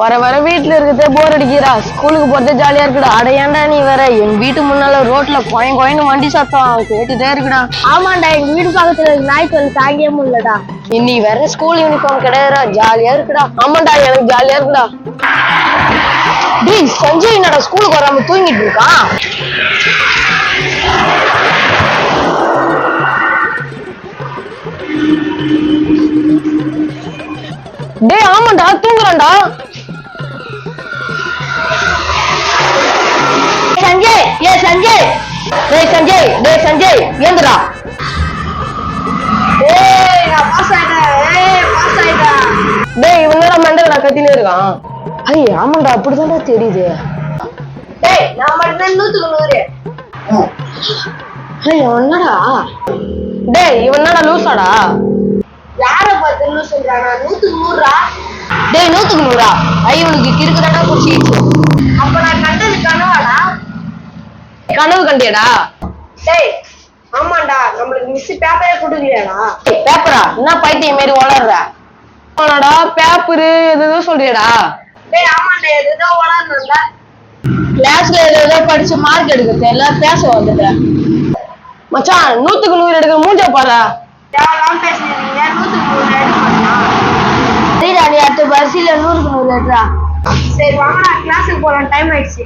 வர வர வீட்டுல இருக்கிறதே போர் அடிக்கிறா ஸ்கூலுக்கு போறதே ஜாலியா இருக்குடா. அட ஏன்டா நீ வேற? என் வீட்டு முன்னால ரோட்ல கோயம் கோயன்னு வண்டி சத்தம் கேட்டுட்டே இருக்குடா. ஆமாண்டா எங்க வீடு பக்கத்துல இருக்க நாய் தொல்லை தாங்கியே முடியலடா. இன்னைக்கு வேற ஸ்கூல் யூனிஃபார்ம் கிடையாதுடா. ஜாலியா இருக்குடா. ஆமாண்டா எனக்கு ஜாலியா இருக்குடா. டேய் சஞ்சய் என்னடா ஸ்கூலுக்கு வராம தூங்கிட்டு இருக்கான் டேய் ஆமாண்டா தூங்குறான்டா. சஞ்சய் ஏ சஞ்சய். டேய் சஞ்சய் டேய் சஞ்சய் ஏந்துடா. ஏய் நான் பாஸ் ஆயிட்டேன். ஏய் பாஸ் ஆயிட்டேன். டேய் இவன் நேரம் மண்டல கத்தினே இருக்கான். ஐய் ஆமாண்டா அப்படிதான்டா தெரியுது. டேய் நான் மட்டும் நூத்துக்கு நூறு. ஐய் என்னடா? டேய் இவன் என்னடா லூசாடா? யார பார்த்து சொல்றானா நூத்துக்கு நூறுரா? டேய் நூத்துக்கு நூறா ஐ இவனுக்கு கிறுக்கு தாண்டா குடிச்சிச்சு அப்ப நான் கண்டது கனவாடா? கனவு கண்டியடா. டேய் ஆமாண்டா நம்மளுக்கு மிஸ் பேப்பரே கொடுக்கலையாடா? பேப்பரா என்ன பைத்தியம் மாரி வளர்ற ஆனாடா பேப்பரு எதுதோ சொல்றியடா. டேய் ஆமாண்டா எதுதான் வளரணும்டா கிளாஸ்ல ஏதோ படிச்சு மார்க் எடுக்க தெரியல பேச வந்துட்டேன் மச்சான் நூத்துக்கு நூறு எடுக்கிற மூஞ்ச பாரு. தேவையில்லாம பேசுனீங்க? நூத்துக்கு நூறு எடுக்கணும்னா சரிடா நீ அடுத்த பரிசையில நூறுக்கு நூறு எடுறா சரி வாங்கடா கிளாஸுக்கு போகலாம் டைம் ஆயிடுச்சு.